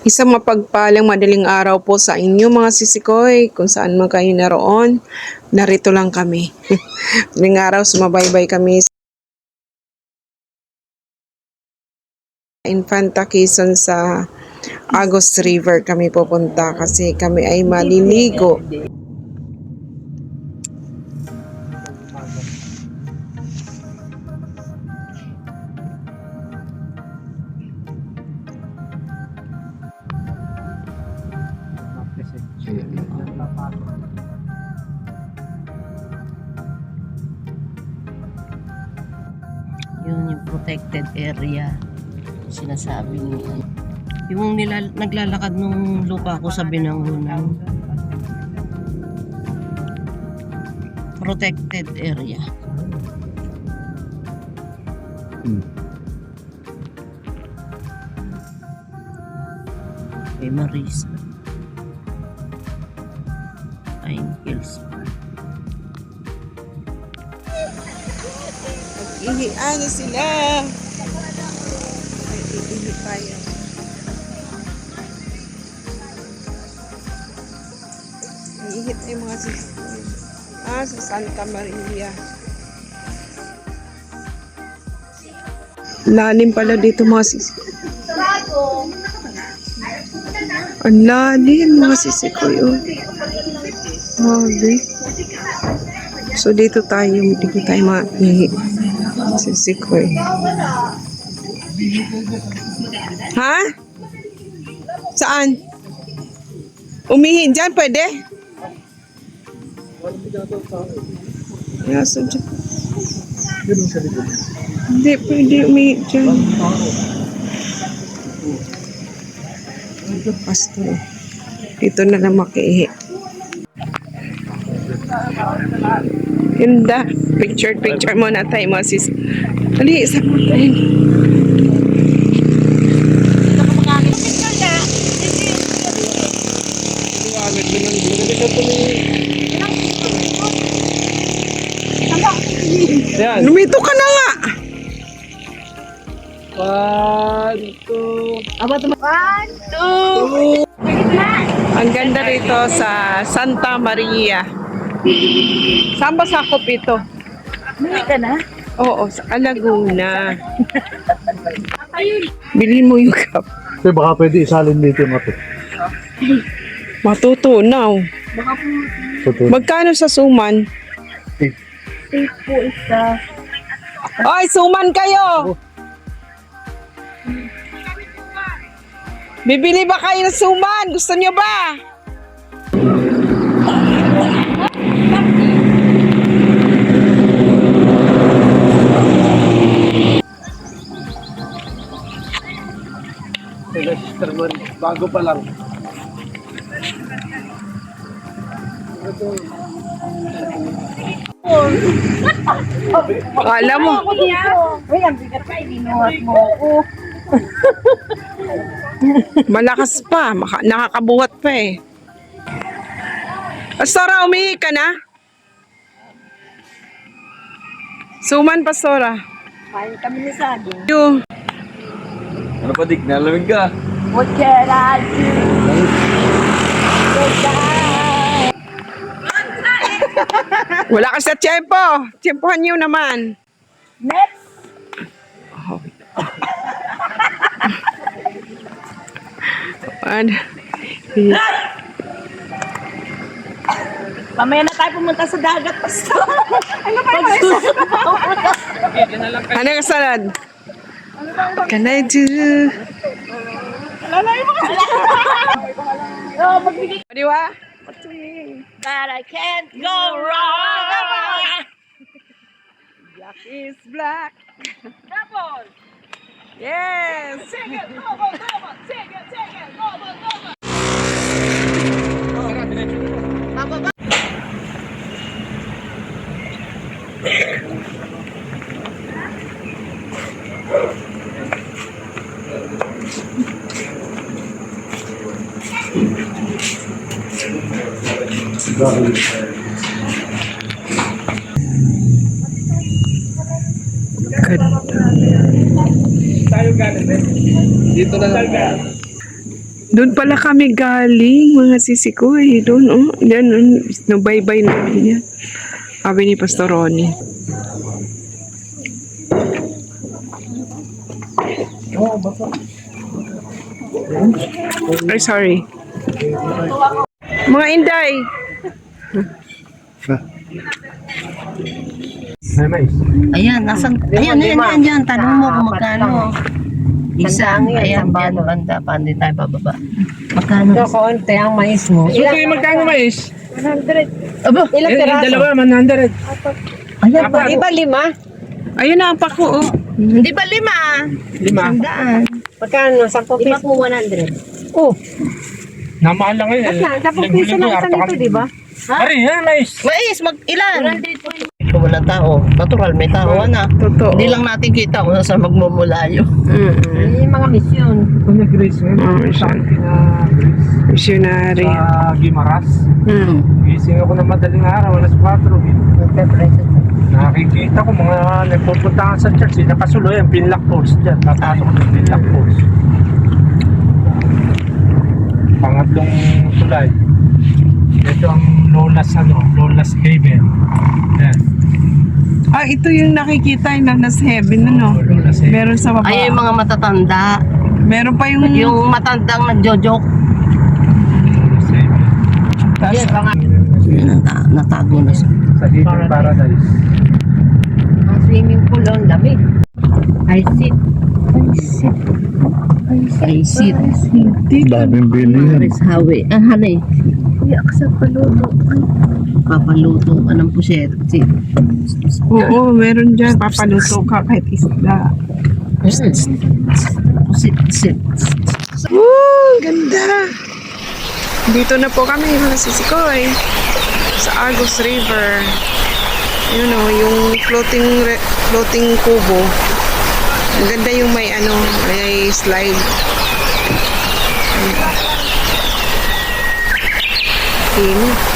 Isang mapagpalang madaling araw po sa inyo mga sisikoy, kung saan man kayo naroon, narito lang kami. madaling araw, sumabaybay kami sa Infanta Quezon sa Agos River kami pupunta kasi kami ay maliligo. Yun yung protected area. Sinasabi ni Yung nila, naglalakad nung lupa ko sa binangunan. Protected area. Hmm. Kay Marisa. Pine Hills Park. Ihian na sila. Ay, iihi tayo. Iihit ay mga sisikoy. Ah, sa Santa Maria. Lalim pala dito mga sisikoy. Ang lalim mga sisikoy. Oh. Grabe. So dito tayo, dito tayo maihi. Sisikoy. Ha? Saan? Umihi dyan, pwede? Yaso dyan. Hindi, pwede umihi dyan. Pastor. Dito na lang makihi. Ganda. Picture, picture muna tayo mga sis. Dali, isa mo tayo. Yan. Lumito ka na nga. One, two. Ang ganda rito sa Santa Maria. Saan ba sakop ito? Muli ka na? Oo, sa Laguna. Bilhin mo yung cup. Eh, baka pwede isalin dito yung ato. Matutunaw. Totoo. Magkano sa suman? Safe po isa. Oy, suman kayo! Bibili ba kayo ng suman? Gusto niyo ba? Sister man, bago pa lang. Kala mo. Uy, ang bigat pa, ibinuhat mo ako. Malakas pa. Nakakabuhat pa eh. Pastora, umihi ka na? Suman, Pastora. Kain kami ni Sagi. You. Ano pa, Dick? Nalamig ka? What can I do? Wala ka sa tiyempo. Tiyempohan niyo naman. Next! Ano? Mamaya na tayo pumunta sa dagat. Basta. ano ba Ano ka salad? What can I do? Oh, magbigay. Di ba? But I can't go wrong. Black is black. Double. Yes! Take it, double, double. Take Dito na lang. Doon pala kami galing, mga sisikoy. Doon, oh. Yan, oh. Nabaybay namin yan. Sabi ni Pastor Ronnie. Ay, sorry. Mga Inday. Ayan, nasan? Ayan, ayan, ayan, ayan. Tanong mo kung magkano. Isa, ayan, ayan, banda. Paano tayo bababa? Magkano? konti ang mais mo. Okay, magkano mais? Aba, Ilang piraso? dalawa, 100. ayan pa. Iba lima? Ayun na ang pako, oh. Hindi ba lima? Lima. Sandaan. Magkano? 10 piso? po 100. Oh, Namahal lang ngayon. na, 10 piso lang isa nito, di ba? Pare, yan, mais. Mais, mag ilan? Kung walang tao, natural may tao na. Totoo. Hindi lang natin kita kung saan magmumulayo. Mm-mm. Yung mga misyon. Ito na Grace, ngayon. Oh, isa. na Grace. Missionary. Sa Gimaras. Hmm. Gising ako ng madaling araw, alas 4. Nakikita ko mga nagpupunta sa church, eh, nakasulo yan, pinlock post dyan. Papasok ng pinlock post. Pangatlong tulay. Ito ang Lola's ano, Lola's Haven. Yan. Ah, ito yung nakikita yung nasa heaven, ano? Oh, Lola's Haven. Meron sa baba. Ay, yung mga matatanda. Meron pa yung... Yung matandang nagjo-joke. Lola's Haven. Taas- Nata- natago na siya. Sa Hidden Paradise. Ang swimming pool, ang lamig. I sit. Ay, sit. Daming bili Paris Hawi. Ah, hanay. Iyak sa paluto. Papaluto ka ng puset. Oo, meron dyan. Papaluto ka kahit isda. Pusit, sit. Woo! Ganda! Dito na po kami, mga sisikoy. Sa Argos River. Yun o, yung floating, re- floating kubo. Ang ganda yung may ano, may slide. din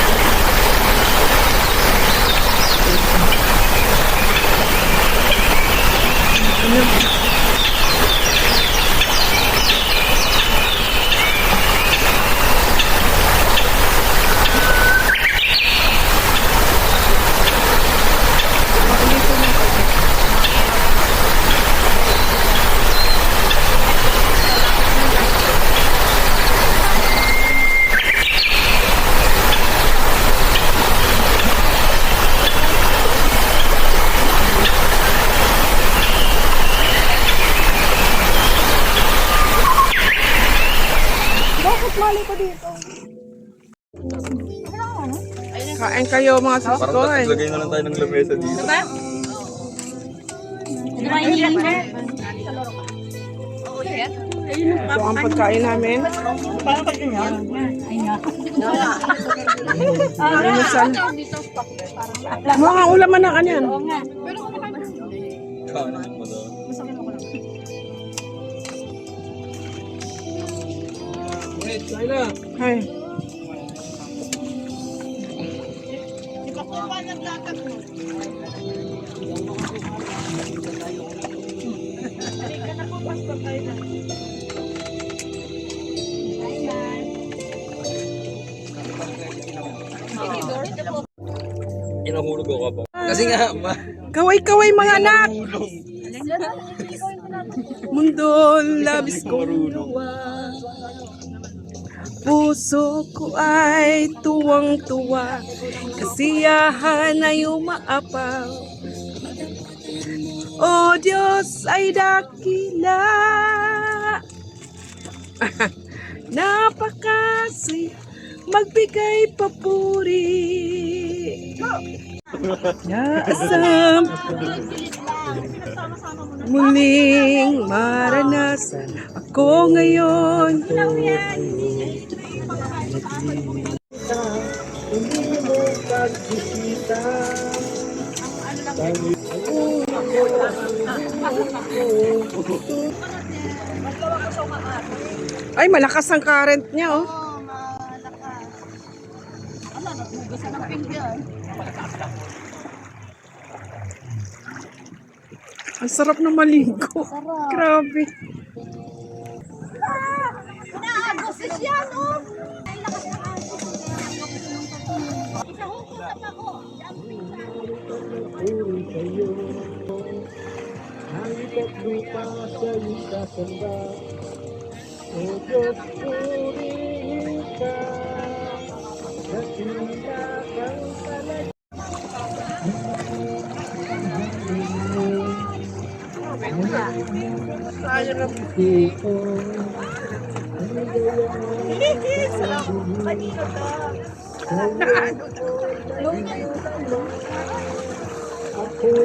Kain kayo mga sisikoy. Lagay na lang tayo ng lamesa dito. Ito ang pagkain namin. Almusal. Mga ulaman na kanyan. Kanan mo daw. Hay. Inahulog ako pa. Kasi nga, ma. Kaway-kaway mga anak! Mundo labis kong luwa Puso ko ay tuwang-tuwa Kasiyahan ay umaapaw. O Diyos ay dakila. Napakasay magbigay papuri. Naasam. Muling maranasan ako ngayon. Ay, malakas ang current niya, oh. Ang sarap na maligo. Grabe. kayo Ang paglupa sa isasamba O Diyos, purihin ka Nakita kang talaga Tayo na po. Salamat. Kanino to? Ano? Kapit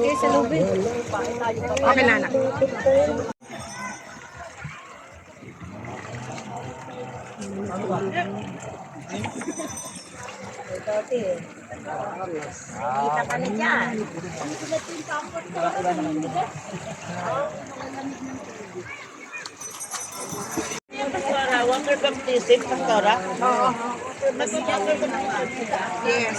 kayo sa lubid. Okay na, anak. Kita ka na dyan. Water baptism, Pastora? Yes.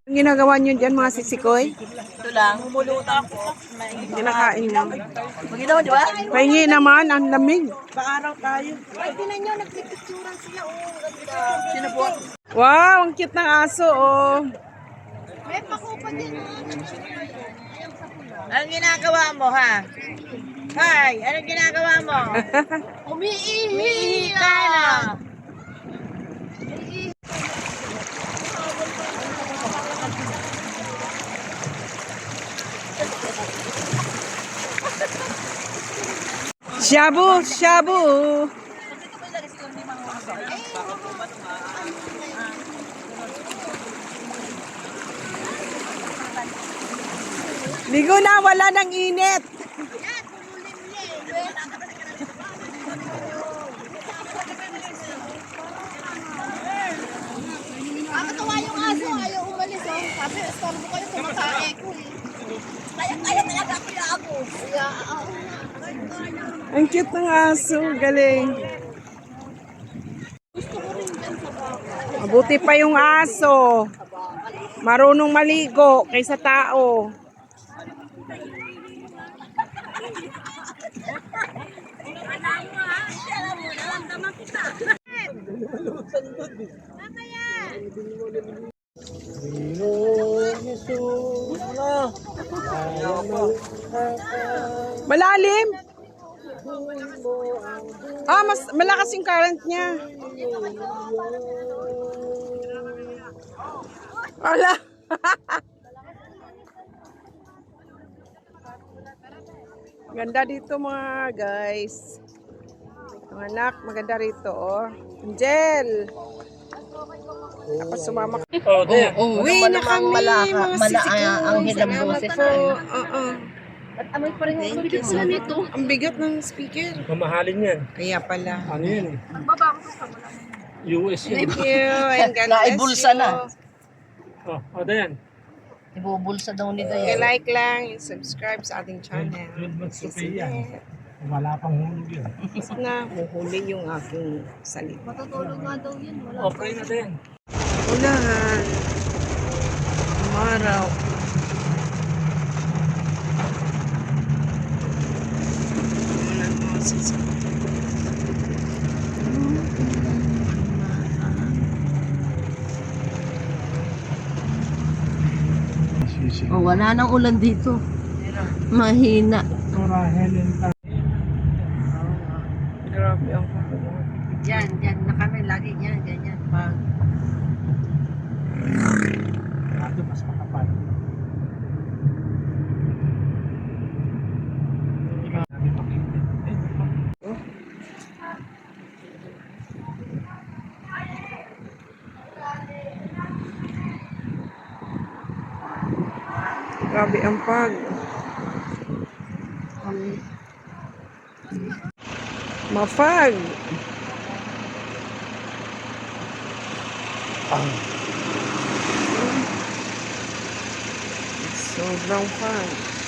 Ang ginagawa niyo dyan mga sisikoy? Ito lang. Mumuluta ako. Kinakain lang. Maginaw, di ba? Pahingi naman, ang lamig. Paaraw tayo. Sino po? Wow, ang cute ng aso, oh. Anong ginagawa mo, ha? Hi, anong ginagawa mo? Umiihi ka na. Shabu, shabu. Ligo na, wala ng init. Nakakatawa yung aso, ayaw umalis oh. Sabi, estorbo kayo, eh. Kaya, kaya talaga kaya ako. Kaya, ako. Ang cute ng aso, galing. Mabuti pa yung aso. Marunong maligo kaysa tao. Malalim. Ah, mas malakas yung current niya. Wala. Ganda dito mga guys. Mga anak, maganda rito oh. Angel. Ako sumama. Oh, there. Uwi na kami, mga sisikoy. ang hilang Salamat boses po. Oo. At amoy pa rin ang bigat sila nito. Ang bigat ng speaker. Mamahalin yan. Kaya pala. Ano yan eh? US yan. Thank you. And God bless Naibulsa na. Oh, oh, Dayan. Ibubulsa daw nito Okay, yan. like lang, subscribe sa ating channel. Yun sa yan? Wala pang hulog. Kasi na huhuli yung aking salita. Matutulog nga daw yun. Wala. Oh, pray na Dayan. Ulan. Umaraw. Ulan mo, sisi. Oh, wala nang ulan dito. Mahina. Grabe ang kakuha. Yan, yan na kami lagi yan, ganyan. Pag Grabe ang pag. Mafag. Sobrang fun.